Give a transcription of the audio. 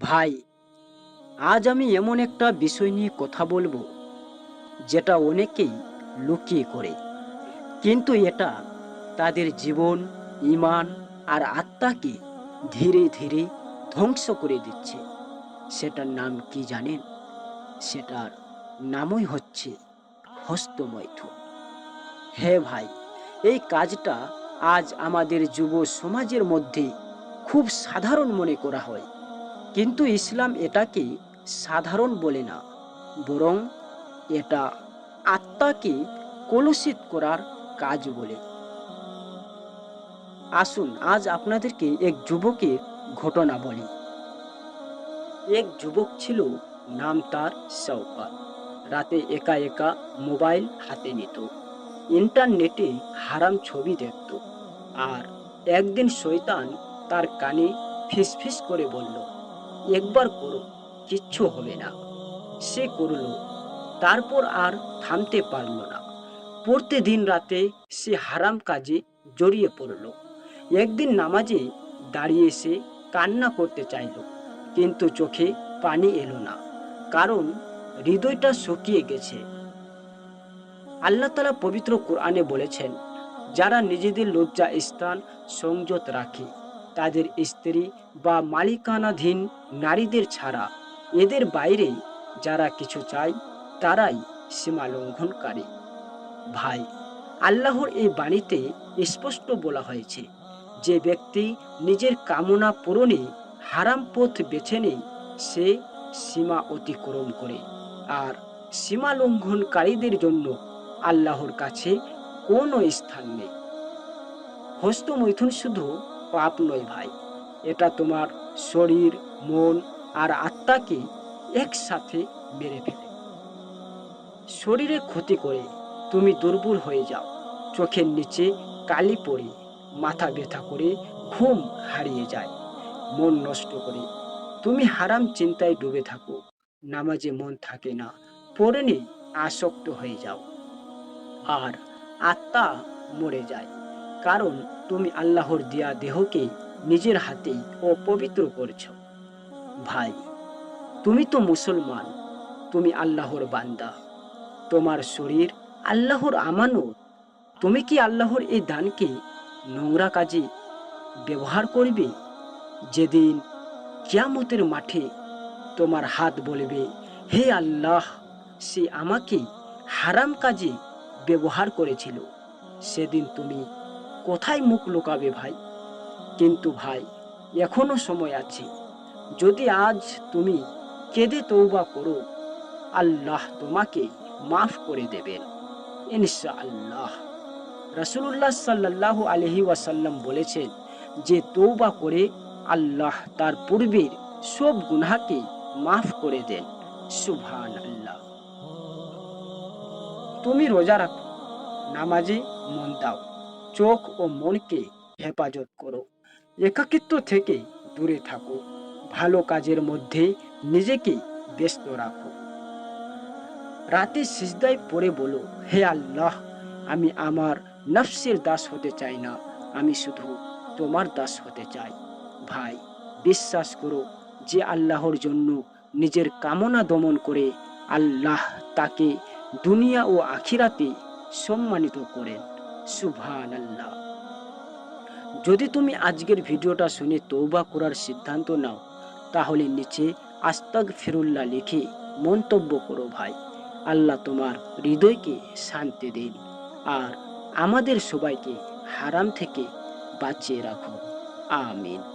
ভাই, আজ আমি এমন একটা বিষয় নিয়ে কথা বলব, যেটা অনেকেই লুকিয়ে করে। কিন্তু এটা তাদের জীবন ইমান আর আত্মাকে ধীরে ধীরে ধ্বংস করে দিচ্ছে। সেটার নাম কি জানেন? সেটার নামই হচ্ছে হস্তমৈথুন হ্যাঁ ভাই, এই কাজটা আজ আমাদের যুব সমাজের মধ্যে খুব সাধারণ মনে করা হয়। কিন্তু ইসলাম এটাকে সাধারণ বলে না, বরং এটা আত্মাকে কলুষিত করার কাজ বলে। আসুন, আজ আপনাদেরকে এক যুবকের ঘটনা বলি। এক যুবক ছিল, নাম তার শওকাত। রাতে একা একা মোবাইল হাতে নিত। ইন্টারনেটে হারাম ছবি দেখত। আর একদিন শৈতান তার কানে ফিসফিস করে বলল একবার করো, কিচ্ছু হবে না। সে করল, তারপর আর থামতে পারল না। পড়তে দিন রাতে সে হারাম কাজে জড়িয়ে পড়ল। একদিন নামাজে দাঁড়িয়ে সে কান্না করতে চাইল, কিন্তু চোখে পানি এলো না, কারণ হৃদয়টা শুকিয়ে গেছে। আল্লাহ তালা পবিত্র কোরআনে বলেছেন, যারা নিজেদের লজ্জা স্থান সংযত রাখে তাদের স্ত্রী বা মালিকানাধীন নারীদের ছাড়া এদের বাইরে যারা কিছু চায়, তারাই সীমা লঙ্ঘনকারী। ভাই, আল্লাহর এই বাণীতে স্পষ্ট বলা হয়েছে যে ব্যক্তি নিজের কামনা পূরণে হারাম পথ বেছে নেয় সে সীমা অতিক্রম করে। আর সীমা লঙ্ঘনকারীদের জন্য আল্লাহর কাছে কোনো স্থান নেই। হস্তমৈথুন শুধু পাপ নয় ভাই। এটা তোমার শরীর, মন আর আত্মাকে একসাথে মেরে ফেলে। শরীরে ক্ষতি করে তুমি দুর্বল হয়ে যাও। চোখের নিচে কালি পড়ে, মাথা ব্যথা করে, ঘুম হারিয়ে যায়, মন নষ্ট করে। তুমি হারাম চিন্তায় ডুবে থাকো, নামাজে মন থাকে না, পড়ে আসক্ত হয়ে যাও। আর আত্মা মরে যায়। কারণ তুমি আল্লাহর দেয়া দেহকে নিজের হাতেই অপবিত্র করছ। ভাই, তুমি তো মুসলমান, তুমি আল্লাহর বান্দা। তোমার শরীর আল্লাহর আমানত। তুমি কি আল্লাহর এই দানকে নোংরা কাজে ব্যবহার করবে? যেদিন কিয়ামতের মাঠে তোমার হাত বলবে, হে আল্লাহ, সে আমাকে হারাম কাজে ব্যবহার করেছিল। সেদিন তুমি কোথায় মুখ লুকাবে ভাই? কিন্তু ভাই, এখনও সময় আছে। যদি আজ তুমি কেঁদে তৌবা করো, আল্লাহ তোমাকে মাফ করে দেবেন। ইনশা আল্লাহ রসুল্লাহ সাল্লাহ আলহি ওয়াসাল্লাম বলেছেন যে তৌবা করে আল্লাহ তার পূর্বের সব গুনাহকে মাফ করে দেন। সুভান আল্লাহ তুমি রোজা রাখো, নামাজে মন দাও। চোখ ও মনকে হেফাজত করো। একাকিত্ব থেকে দূরে থাকো। ভালো কাজের মধ্যে নিজেকে ব্যস্ত রাখো। রাতে সিজদায় পড়ে বলো, হে আল্লাহ, আমি আমার নফসের দাস হতে চাই না। আমি শুধু তোমার দাস হতে চাই। ভাই, বিশ্বাস করো যে আল্লাহর জন্য নিজের কামনা দমন করে আল্লাহ তাকে দুনিয়া ও আখিরাতে সম্মানিত করেন। সুভান আল্লাহ যদি তুমি আজকের ভিডিওটা শুনে তৌবা করার সিদ্ধান্ত নাও, তাহলে নিচে আস্তাক ফিরুল্লাহ লিখে মন্তব্য করো ভাই। আল্লাহ তোমার হৃদয়কে শান্তি দিন আর আমাদের সবাইকে হারাম থেকে বাঁচিয়ে রাখো। আমিন।